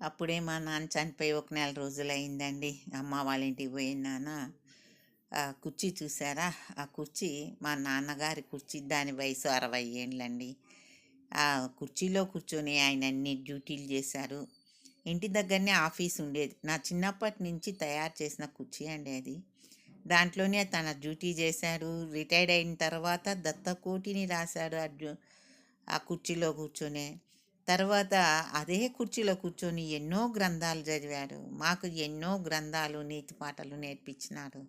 అప్పుడే మా నాన్న చనిపోయి ఒక నెల రోజులు అయిందండి అమ్మ వాళ్ళ ఇంటికి పోయిన నాన్న. ఆ కుర్చీ చూసారా? ఆ కుర్చీ మా నాన్నగారి కుర్చీ దాని వయసు అరవై ఏండ్లండి ఆ కుర్చీలో కూర్చొని ఆయన అన్ని డ్యూటీలు చేశారు. ఇంటి దగ్గరనే ఆఫీస్ ఉండేది. నా చిన్నప్పటి నుంచి తయారు చేసిన కుర్చీ అండి అది. దాంట్లోనే తన డ్యూటీ చేశాడు. రిటైర్డ్ అయిన తర్వాత దత్తకోటిని రాశాడు ఆ ఆ కుర్చీలో కూర్చొని. తర్వాత అదే కుర్చీలో కూర్చొని ఎన్నో గ్రంథాలు చదివాడు. మాకు ఎన్నో గ్రంథాలు నీతి పాటలు నేర్పించినాడు.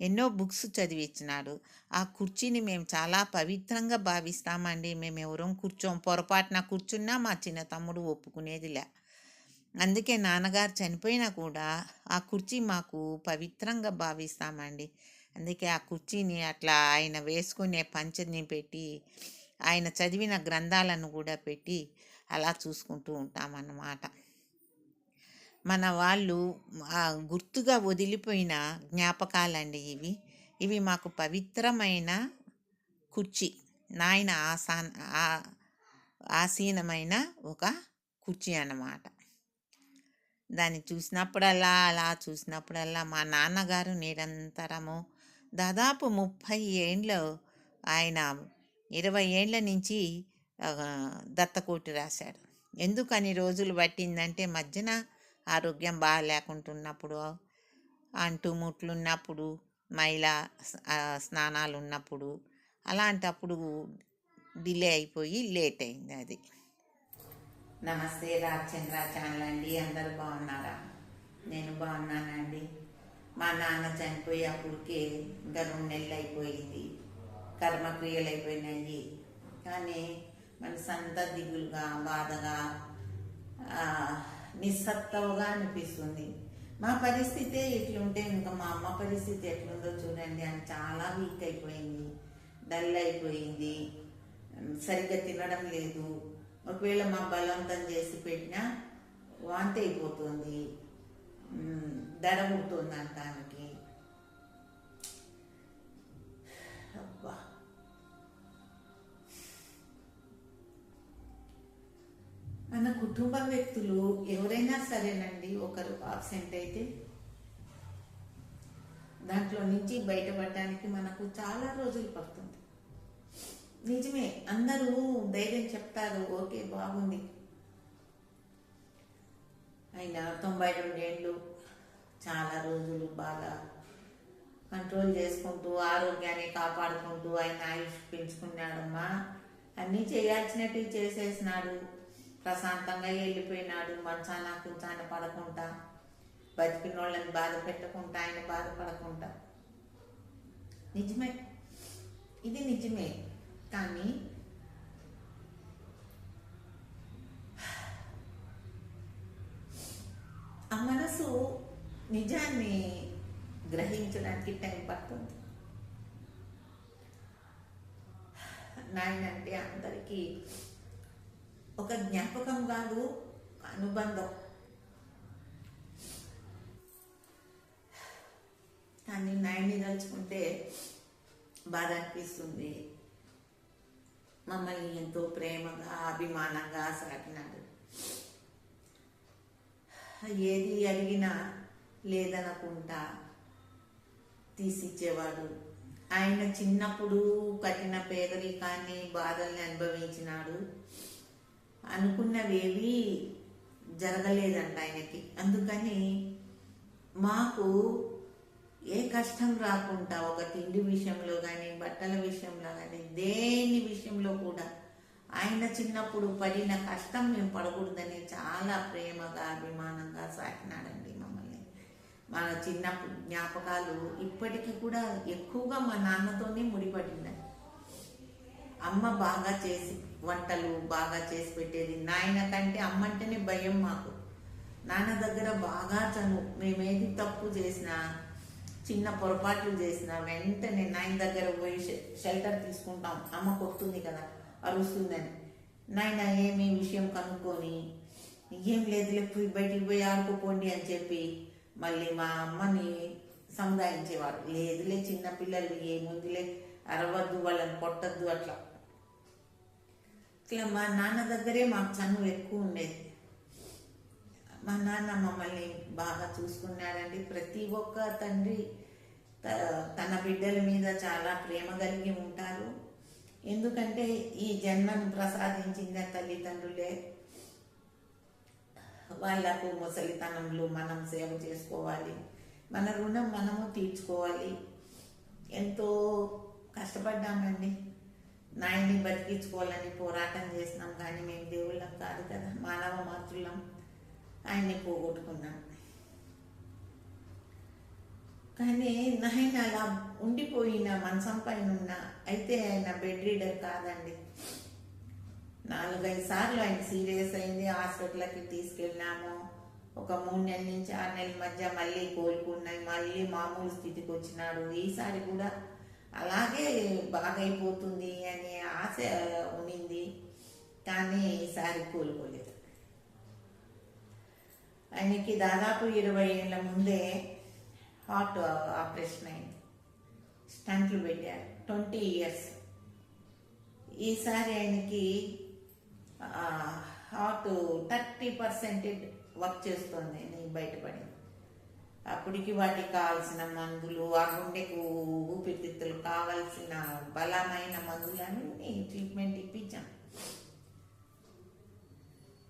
ఎన్నో బుక్స్ చదివించినాడు ఆ కుర్చీని మేము చాలా పవిత్రంగా భావిస్తామండి. మేము ఎవరం కూర్చోం పొరపాటున కూర్చున్నా మా చిన్న తమ్ముడు ఒప్పుకునేదిలే. అందుకే నాన్నగారు చనిపోయినా కూడా ఆ కుర్చీ మాకు పవిత్రంగా భావిస్తామండి. అందుకే ఆ కుర్చీని అట్లా ఆయన వేసుకునే పంచని పెట్టి ఆయన చదివిన గ్రంథాలను కూడా పెట్టి అలా చూసుకుంటూ ఉంటామన్నమాట. మన వాళ్ళు గుర్తుగా వదిలిపోయిన జ్ఞాపకాలండి ఇవి. ఇవి మాకు పవిత్రమైన కుర్చీ. నాయన ఆసాన ఆసీనమైన ఒక కుర్చీ అన్నమాట. దాన్ని చూసినప్పుడల్లా అలా చూసినప్పుడల్లా మా నాన్నగారు నిరంతరము దాదాపు ముప్పై ఏండ్లు ఆయన ఇరవై ఏండ్ల నుంచి దత్తకోటి రాశాడు. ఎందుకు అని రోజులు పట్టిందంటే మధ్యన ఆరోగ్యం బాగాలేకుంటున్నప్పుడు లేకుంటున్నప్పుడు ముట్లున్నప్పుడు మైలా స్నానాలు ఉన్నప్పుడు అలాంటప్పుడు డిలే అయిపోయి లేట్ అయింది అది. నమస్తే రాజచంద్ర ఛానల్ అండి. అందరు బాగున్నారా? నేను బాగున్నానండి. మా నాన్న చనిపోయి అప్పటికే ఇంకా రెండు నెలలు అయిపోయింది కర్మక్రియలు అయిపోయినాయి కానీ మనసంతా దిగులుగా బాధగా ఆ, అనిపిస్తుంది. మా పరిస్థితే ఇట్లుంటే ఇంకా మా అమ్మ పరిస్థితి ఎట్లుందో చూడండి అని చాలా వీక్ అయిపోయింది. డల్ అయిపోయింది. సరిగ్గా తినడం లేదు. ఒకవేళ మా బలవంతం చేసి పెట్టినా వాంతి అయిపోతుంది దడ పుడుతుంది అంటానికి మన కుటుంబ వ్యక్తులు ఎవరైనా సరేనండి ఒకరు ఆబ్సెంట్ అయితే దాంట్లో నుంచి బయటపడడానికి మనకు చాలా రోజులు పడుతుంది. నిజమే అందరూ ధైర్యం చెప్తారు ఓకే బాగుంది. అయినా తొంభై రెండేళ్ళు చాలా రోజులు బాగా కంట్రోల్ చేసుకుంటూ ఆరోగ్యాన్ని కాపాడుకుంటూ ఆయన ఆయుష్ పెంచుకున్నాడమ్మా అన్నీ చేయాల్సినట్టు చేసేసినాడు. ప్రశాంతంగా వెళ్ళిపోయినాడు. మంచాన కుంచాన పడకుండా బతికిన వాళ్ళని బాధ పెట్టకుండా ఆయన బాధపడకుండా నిజమే. ఇది నిజమే. కానీ ఆ మనసు నిజాన్ని గ్రహించడానికి టైం పడుతుంది. నాయనంటే అందరికీ ఒక జ్ఞాపకం కాదు అనుబంధం. కానీ నాయన్ని తలుచుకుంటే బాధ అనిపిస్తుంది. మమ్మల్ని ఎంతో ప్రేమగా అభిమానంగా సాగినాడు ఏది అడిగినా లేదనకుండా తీసిచ్చేవాడు. ఆయన చిన్నప్పుడు కఠిన పేదరికాన్ని బాధల్ని అనుభవించినాడు. అనుకున్నవేవి జరగలేదంట ఆయనకి. అందుకని మాకు ఏ కష్టం రాకుండా ఒక తిండి విషయంలో కానీ బట్టల విషయంలో కానీ దేని విషయంలో కూడా ఆయన చిన్నప్పుడు పడిన కష్టం మేము పడకూడదని చాలా ప్రేమగా అభిమానంగా సాకినాడండి మమ్మల్ని. మన చిన్నప్పుడు జ్ఞాపకాలు ఇప్పటికీ కూడా ఎక్కువగా మా నాన్నతోనే ముడిపడిందండి అమ్మ బాగా చేసి వంటలు బాగా చేసి పెట్టేది. నాయన కంటే అమ్మ అంటేనే భయం మాకు. నాన్న దగ్గర బాగా చనువు మేమేది తప్పు చేసినా చిన్న పొరపాట్లు చేసినా వెంటనే నాయన దగ్గర పోయి షెల్టర్ తీసుకుంటాం. అమ్మ కొడుతుంది కదా అరుస్తుందని. నాయన ఏమి విషయం కనుక్కొని ఏం లేదులే పోయి బయటికి పోయి ఆడుకోపోండి అని చెప్పి మళ్ళీ మా అమ్మని సముదాయించేవారు. లేదులే చిన్న పిల్లలు ఏముందిలే అరవద్దు వాళ్ళని కొట్టద్దు అట్లా. ఇట్లా మా నాన్న దగ్గరే మాకు చనువు ఎక్కువ ఉండేది. మా నాన్న మమ్మల్ని బాగా చూసుకున్నాడండి. ప్రతి ఒక్క తండ్రి త- తన బిడ్డల మీద చాలా ప్రేమ కలిగి ఉంటారు. ఎందుకంటే ఈ జన్మను ప్రసాదించిన తల్లిదండ్రులే వాళ్ళకు ముసలితనంలో మనం సేవ చేసుకోవాలి. మన రుణం మనము తీర్చుకోవాలి. ఎంతో కష్టపడ్డామండి. నాయన్ని బతికించుకోవాలని పోరాటం చేసినాం కానీ మేము దేవుళ్ళం కాదు కదా మానవ మాతృలం. ఆయన్ని పోగొట్టుకున్నాం. కానీ నాయన అలా ఉండిపోయిన మనసం పైన ఉన్న అయితే ఆయన బెడ్ రీడర్ కాదండి. నాలుగైదు సార్లు ఆయన సీరియస్ అయింది. హాస్పిటల్కి తీసుకెళ్ళినాము. ఒక మూడు నెలల నుంచి ఆరు నెలల మధ్య మళ్ళీ కోలుకున్నాయి. మళ్ళీ మామూలు స్థితికి వచ్చినాడు. ఈసారి కూడా అలాగే బాగైపోతుంది అనే ఆశ ఉన్నింది. కానీ ఈసారి కోలుకోలేదు. ఆయనకి దాదాపు ఇరవై ఏళ్ళ ముందే హార్ట్ ఆపరేషన్ అయింది. స్టంట్లు పెట్టారు. Twenty years. ఈసారి ఆయనకి హార్ట్ థర్టీ పర్సెంటేజ్ వర్క్ చేస్తుంది అని బయటపడింది. అప్పటికి వాటికి కావాల్సిన మందులు ఆ గుండెకు ఊపిరితిత్తులు కావాల్సిన బలమైన మందులన్నీ ట్రీట్మెంట్ ఇప్పించాం.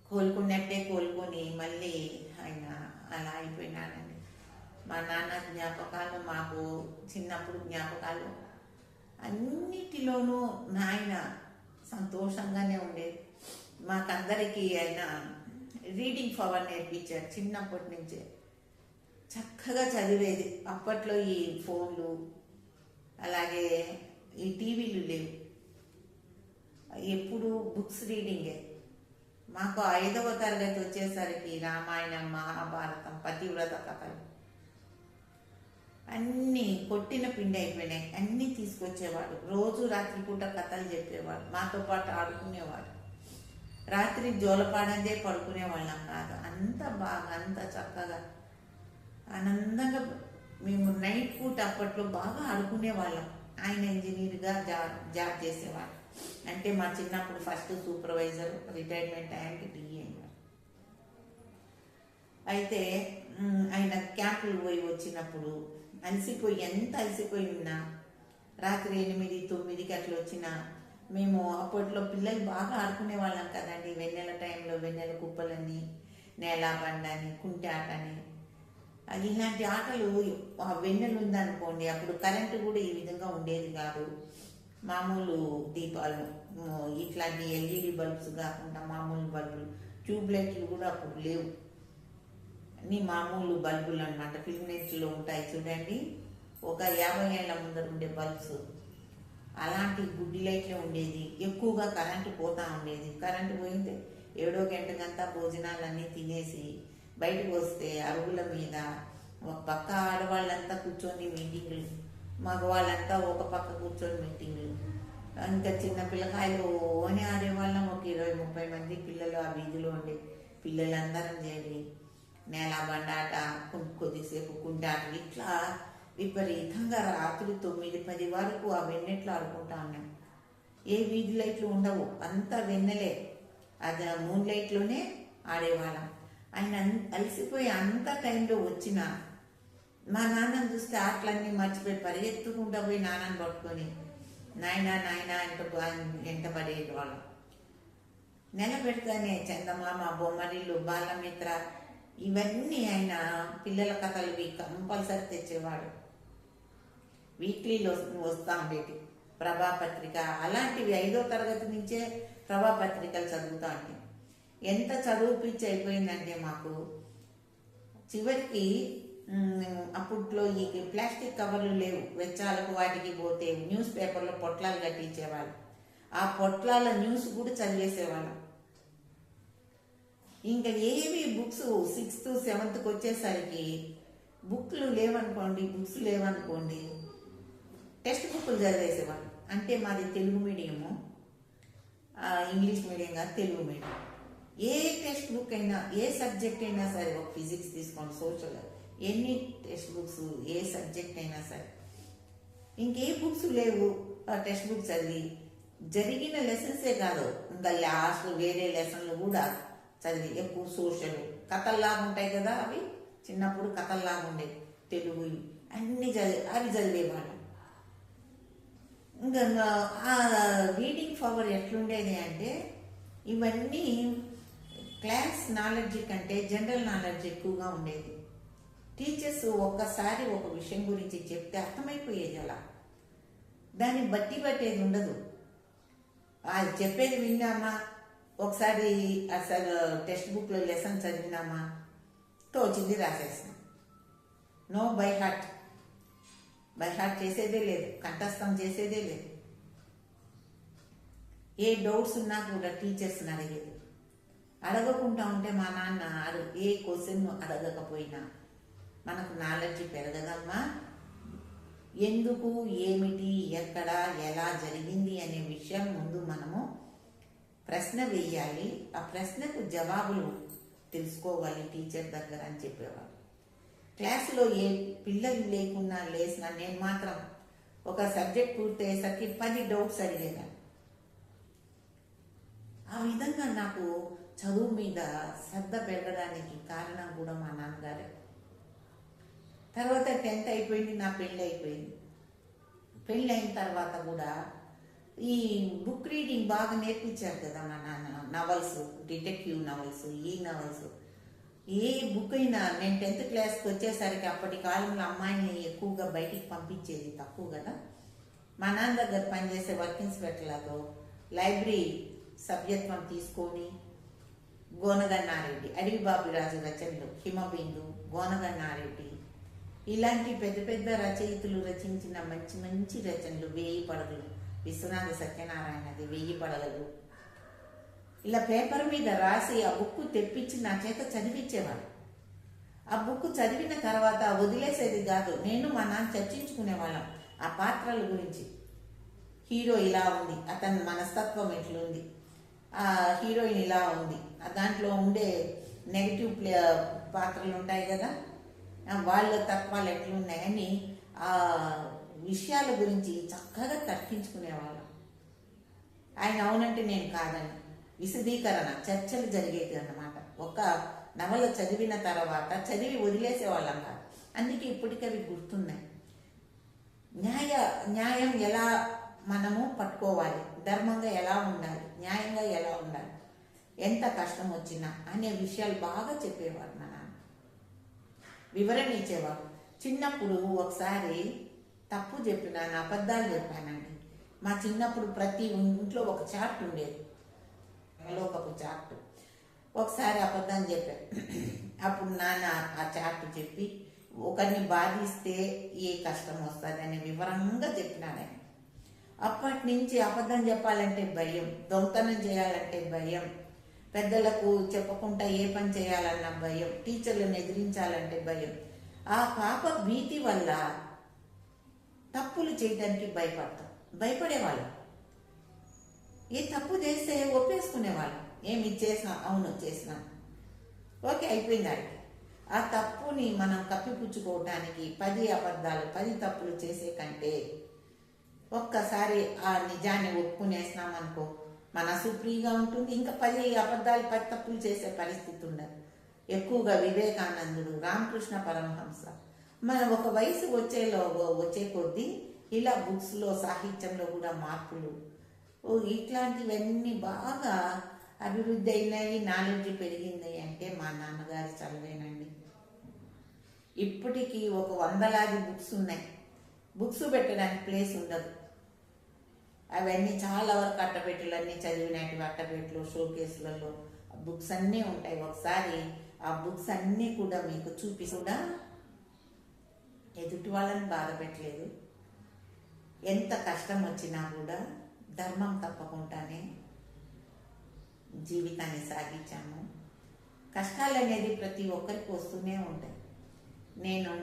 కోలుకున్నట్టే కోలుకొని మళ్ళీ ఆయన అలా అయిపోయినాడని మా నాన్న జ్ఞాపకాలు మాకు చిన్నప్పుడు జ్ఞాపకాలు అన్నిటిలోనూ నాయన సంతోషంగానే ఉండేది. మాకందరికీ ఆయన రీడింగ్ పవర్ నేర్పించారు చిన్నప్పటి నుంచే. చక్కగా చదివేది. అప్పట్లో ఈ ఫోన్లు అలాగే ఈ టీవీలు లేవు. ఎప్పుడు బుక్స్ రీడింగే. మాకు ఐదవ తరగతి వచ్చేసరికి రామాయణం మహాభారతం పతివ్రత కథలు. అన్నీ కొట్టిన పిండి అయిపోయినాయి. అన్నీ తీసుకొచ్చేవాడు. రోజు రాత్రిపూట కథలు చెప్పేవాడు. మాతో పాటు ఆడుకునేవాడు. రాత్రి జోలపాడందే పడుకునే వాళ్ళం కాదు. అంత బాగా అంత చక్కగా ఆనందంగా మేము నైట్ పూట అప్పట్లో బాగా ఆడుకునే వాళ్ళం. ఆయన ఇంజనీర్గా జాబ్ జాబ్ చేసేవాళ్ళం అంటే మా చిన్నప్పుడు ఫస్ట్ సూపర్వైజర్ రిటైర్మెంట్ అయ్యాక డిఏ అయితే ఆయన క్యాంపులు పోయి వచ్చినప్పుడు అలసిపోయి ఎంత అలసిపోయి ఉన్నా రాత్రి ఎనిమిది తొమ్మిదికి అట్లా వచ్చినా మేము అప్పట్లో పిల్లలు బాగా ఆడుకునే వాళ్ళం కదండి. వెన్నెల టైంలో వెన్నెల కుప్పలని నేల బండని కుంటి ఆటని ఇలాంటి ఆటలు ఆ వెన్నెలు ఉందనుకోండి అప్పుడు కరెంటు కూడా ఈ విధంగా ఉండేది కాదు. మామూలు దీపాలు ఇట్లాంటి ఎల్ఈడి బల్బ్స్ కాకుండా మామూలు బల్బులు ట్యూబ్ లైట్లు కూడా అప్పుడు లేవు. అన్ని మామూలు బల్బులు అనమాట ఫిల్మెంట్లో ఉంటాయి చూడండి. ఒక యాభై ఏళ్ళ ముందర ఉండే బల్బ్స్. అలాంటి గుడ్డి లైట్లే ఉండేది. ఎక్కువగా కరెంటు పోతా ఉండేది. కరెంటు పోయింది. ఏడో గంటకంతా భోజనాలన్నీ తినేసి బయటకు వస్తే అరుగుల మీద ఒక పక్క ఆడవాళ్ళంతా కూర్చొని మీటింగులు మగవాళ్ళంతా ఒక పక్క కూర్చొని మీటింగులు. ఇంకా చిన్న పిల్లకాయలు ఓని ఆడేవాళ్ళం. ఒక ఇరవై ముప్పై మంది పిల్లలు ఆ వీధిలో ఉండే పిల్లలందరం చేరి నేల బండాట కొద్దిసేపు కుంటాట ఇట్లా విపరీతంగా రాత్రి తొమ్మిది పది వరకు ఆ వెన్నెట్లు ఆడుకుంటా ఉన్నాం. ఏ వీధి లైట్లు ఉండవు అంతా వెన్నెలే. అది మూన్ లైట్లోనే ఆడేవాళ్ళం. ఆయన అలసిపోయి అంత టైంలో వచ్చిన మా నాన్నని చూస్తే ఆటలన్నీ మర్చిపోయి పరిగెత్తుకుంటా పోయి నాన్నని పట్టుకొని నాయన నాయన ఎంట ఎంట పడేవాళ్ళం నెల పెడతానే చందమామ బొమ్మరిల్లు బాలమిత్ర ఇవన్నీ ఆయన పిల్లల కథలు కంపల్సరీ తెచ్చేవాడు. వీక్లీలో వస్తా ఉండేటి ప్రభాపత్రిక అలాంటివి ఐదో తరగతి నుంచే ప్రభాపత్రికలు చదువుతా ఉంటాయి ఎంత చదువు పిచ్చి అయిపోయిందంటే మాకు చివరికి అప్పట్లో ఈ ప్లాస్టిక్ కవర్లు లేవు. వెచ్చాలకు వాటికి పోతే న్యూస్ పేపర్లో పొట్లాలు కట్టించేవాళ్ళు. ఆ పొట్లాల న్యూస్ కూడా చదివేసేవాళ్ళం. ఇంకా ఏవి బుక్స్ సిక్స్త్ సెవెంత్కి వచ్చేసరికి బుక్లు లేవనుకోండి బుక్స్ లేవనుకోండి టెక్స్ట్ బుక్లు చదివేసేవాళ్ళు. అంటే మాది తెలుగు మీడియము. ఇంగ్లీష్ మీడియం కాదు తెలుగు మీడియం. టెక్స్ట్ బుక్ అయినా ఏ సబ్జెక్ట్ అయినా సరే ఒక ఫిజిక్స్ తీసుకోండి సోషల్. ఎన్ని టెక్స్ట్ బుక్స్ ఏ సబ్జెక్ట్ అయినా సరే. ఇంకే బుక్స్ లేవు ఆ టెక్స్ట్ బుక్ చదివి. జరిగిన లెసన్సే కాదు. ఇంకా లాస్ట్ వేరే లెసన్లు కూడా చదివి. ఎక్కువ సోషల్. కథల్లాగా ఉంటాయి కదా అవి. చిన్నప్పుడు కథల్లాగా ఉండేవి తెలుగు అన్ని చదివి అవి చదివేవాళ్ళం. ఇంకా ఆ రీడింగ్ పవర్ ఎట్లుండేది అంటే ఇవన్నీ క్లాస్ నాలెడ్జ్ కంటే జనరల్ నాలెడ్జ్ ఎక్కువగా ఉండేది. టీచర్స్ ఒక్కసారి ఒక విషయం గురించి చెప్తే అర్థమైపోయేది అలా. దాన్ని బట్టి పట్టేది ఉండదు. అది చెప్పేది విన్నామా? ఒకసారి అసలు టెక్స్ట్ బుక్లో లెసన్ చదివినామా? తోచింది రాసేసాం no by heart. By heart చేసేదే లేదు. కంఠస్థం చేసేదే లేదు. ఏ డౌట్స్ ఉన్నా కూడా టీచర్స్ని అడిగేది. అడగకుండా ఉంటే మా నాన్న అడు ఏ క్వశ్చన్ అడగకపోయినా మనకు నాలెడ్జ్ పెరగదమ్మా ఎందుకు ఏమిటి ఎక్కడ ఎలా జరిగింది అనే విషయం ముందు మనము ప్రశ్న వేయాలి. ఆ ప్రశ్నకు జవాబులు తెలుసుకోవాలి టీచర్ దగ్గర అని చెప్పేవారు క్లాసులో ఏ పిల్లలు లేకున్నా లేసినా నేను మాత్రం ఒక సబ్జెక్ట్ పూర్తయ్యేసరికి పది డౌట్స్ అడిగేదాన్ని. ఆ విధంగా నాకు చదువు మీద శ్రద్ధ పెరగడానికి కారణం కూడా మా నాన్నగారే. తర్వాత టెన్త్ అయిపోయింది నా పెళ్ళి అయిపోయింది. పెళ్ళి అయిన తర్వాత కూడా ఈ బుక్ రీడింగ్ బాగా నేర్పించారు కదా మా నాన్న నవల్స్ డిటెక్టివ్ నవల్స్ ఈ నవల్స్ ఏ బుక్ అయినా నేను టెన్త్ క్లాస్కి వచ్చేసరికి అప్పటి కాలంలో అమ్మాయిని ఎక్కువగా బయటికి పంపించేది తక్కువ కదా. మా నాన్న దగ్గర పనిచేసే వర్క్ ఇన్స్పెక్టర్లతో లైబ్రరీ సభ్యత్వం తీసుకొని గోనగన్నారెడ్డి అడవి బాబురాజు రచనలు హిమబిందు గోనగన్నారెడ్డి. ఇలాంటి పెద్ద పెద్ద రచయితలు రచించిన మంచి మంచి రచనలు వేయి పడగలు విశ్వనాథ సత్యనారాయణది వెయ్యి పడగలు ఇలా పేపర్ మీద రాసి ఆ బుక్ తెప్పించి నా చేత చదివించేవాడు ఆ బుక్ చదివిన తర్వాత వదిలేసేది కాదు నేను మా నాన్న చర్చించుకునేవాళ్ళం ఆ పాత్రల గురించి. హీరో ఇలా ఉంది అతని మనస్తత్వం ఎట్లుంది? హీరోయిన్ ఇలా ఉంది. ఆ దాంట్లో ఉండే నెగిటివ్ ప్లే పాత్రలు ఉంటాయి కదా? వాళ్ళ తత్వాలు ఎట్లున్నాయని ఆ విషయాల గురించి చక్కగా తర్కించుకునేవాళ్ళం ఆయన అవునంటే నేను కాదని. విశదీకరణ చర్చలు జరిగేది అన్నమాట. ఒక నవల చదివిన తర్వాత చదివి వదిలేసేవాళ్ళం కాదు. అందుకే ఇప్పటికీ అవి గుర్తున్నాయి. న్యాయ న్యాయం ఎలా మనము పట్టుకోవాలి? ధర్మంగా ఎలా ఉండాలి? న్యాయంగా ఎలా ఉండాలి? ఎంత కష్టం వచ్చినా అనే విషయాలు బాగా చెప్పేవారు మా నాన్న. వివరణ ఇచ్చేవారు. చిన్నప్పుడు ఒకసారి తప్పు చెప్పినాను అబద్ధాలు చెప్పానండి. మా చిన్నప్పుడు ప్రతి ఇంట్లో ఒక చార్ట్ ఉండేది. లోకపు చార్ట్. ఒకసారి అబద్ధం చెప్పాను అప్పుడు నాన్న ఆ చార్ట్ చెప్పి ఒకరిని బాధిస్తే ఏ కష్టం వస్తుందని వివరంగా చెప్పినాడు అప్పటి నుంచి అబద్ధం చెప్పాలంటే భయం దొంగతనం చేయాలంటే భయం పెద్దలకు చెప్పకుండా ఏ పని చేయాలన్న భయం టీచర్లను ఎదిరించాలంటే భయం. ఆ పాప భీతి వల్ల తప్పులు చేయడానికి భయపడతాం. భయపడేవాళ్ళం. ఏ తప్పు చేస్తే ఒప్పేసుకునేవాళ్ళం. ఏమి చేసినా అవును చేసినా. ఓకే అయిపోయింది ఆడికి. ఆ తప్పుని మనం కప్పిపుచ్చుకోవటానికి పది అబద్ధాలు పది తప్పులు చేసే కంటే ఒక్కసారి ఆ నిజాన్ని ఒప్పుకునేసినామనుకో మనసు ఫ్రీగా ఉంటుంది ఇంకా పది అబద్ధాలు పది తప్పులు చేసే పరిస్థితి ఉండదు. ఎక్కువగా వివేకానందుడు రామకృష్ణ పరమహంస. మనం ఒక వయసు వచ్చేలో వచ్చే కొద్దీ ఇలా బుక్స్లో సాహిత్యంలో కూడా మార్పులు. ఓ ఇట్లాంటివన్నీ బాగా అభివృద్ధి అయినాయి నాలెడ్జ్ పెరిగింది అంటే మా నాన్నగారి చదివేనండి. ఇప్పటికీ ఒక వందలాది బుక్స్ ఉన్నాయి. బుక్స్ పెట్టడానికి ప్లేస్ ఉండదు. అవన్నీ చాలా వరకు అట్టపెట్టెలు అన్నీ చదివినవి అట్టపెట్టెలు షోకేసులలో బుక్స్ అన్నీ ఉంటాయి. ఒకసారి ఆ బుక్స్ అన్నీ కూడా మీకు చూపి కూడా ఎదుటి వాళ్ళని బాధ పెట్టలేదు. ఎంత కష్టం వచ్చినా కూడా ధర్మం తప్పకుండానే జీవితాన్ని సాగించాము. కష్టాలు అనేది ప్రతి ఒక్కరికి వస్తూనే ఉంటాయి. నేను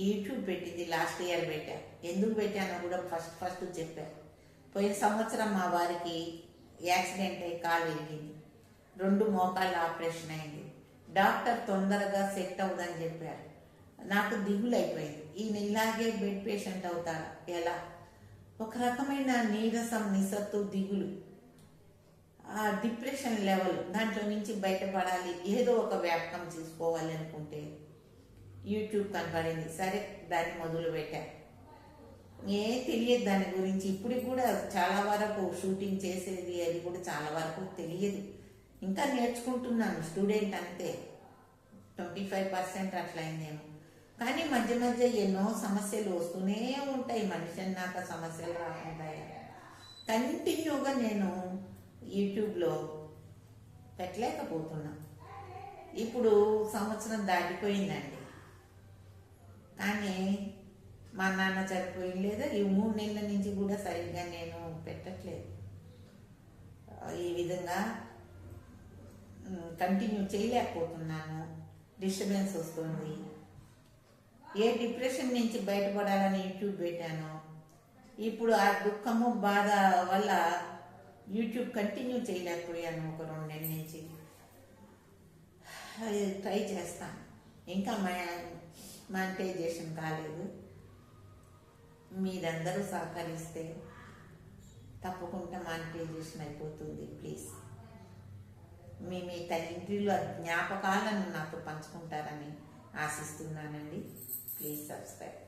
యూట్యూబ్ పెట్టింది లాస్ట్ ఇయర్ పెట్టా. ఎందుకు పెట్టానో కూడా ఫస్ట్ ఫస్ట్ చెప్పాను పోయిన సంవత్సరం మా వారికి యాక్సిడెంట్ అయ్యి కాలు విరిగింది. రెండు మోకాళ్ళ ఆపరేషన్ అయింది. డాక్టర్ తొందరగా సెట్ అవుదని చెప్పారు. నాకు దిగులు అయిపోయింది ఈయన ఇలాగే బెడ్ పేషెంట్ అవుతారా? ఎలా? ఒక రకమైన నీరసం నిసత్తు దిగులు. ఆ డిప్రెషన్ లెవెల్. దాంట్లో నుంచి బయటపడాలి. ఏదో ఒక వ్యాపకం తీసుకోవాలి అనుకుంటే యూట్యూబ్ కనపడింది. సరే దాన్ని మొదలు పెట్టా ఏ తెలియదు దాని గురించి. ఇప్పుడు కూడా చాలా వరకు షూటింగ్ చేసేది అది కూడా చాలా వరకు తెలియదు. ఇంకా నేర్చుకుంటున్నాను స్టూడెంట్ అంతే. ట్వంటీ ఫైవ్ పర్సెంట్ అట్లయిందేమో కానీ మధ్య మధ్య ఎన్నో సమస్యలు వస్తూనే ఉంటాయి. మనిషి అన్నాక సమస్యలు రాకుంటాయి కంటిన్యూగా నేను యూట్యూబ్లో పెట్టలేకపోతున్నా. ఇప్పుడు సంవత్సరం దాటిపోయిందండి. కానీ మా నాన్న చనిపోయిన లేదా ఈ మూడు నెలల నుంచి కూడా సరిగ్గా నేను పెట్టట్లేదు. ఈ విధంగా కంటిన్యూ చేయలేకపోతున్నాను. డిస్టర్బెన్స్ వస్తుంది. ఏ డిప్రెషన్ నుంచి బయటపడాలని యూట్యూబ్ పెట్టాను. ఇప్పుడు ఆ దుఃఖము బాధ వల్ల యూట్యూబ్ కంటిన్యూ చేయలేకపోయాను ఒక రెండు నెలల నుంచి. అది ట్రై చేస్తాను. ఇంకా మా మానిటైజేషన్ కాలేదు. మీరందరూ సహకరిస్తే తప్పకుండా మానిటైజేషన్ అయిపోతుంది ప్లీజ్. మీ మీ తండ్రిలో జ్ఞాపకాలను నాతో పంచుకుంటారని ఆశిస్తున్నానండి. Please subscribe.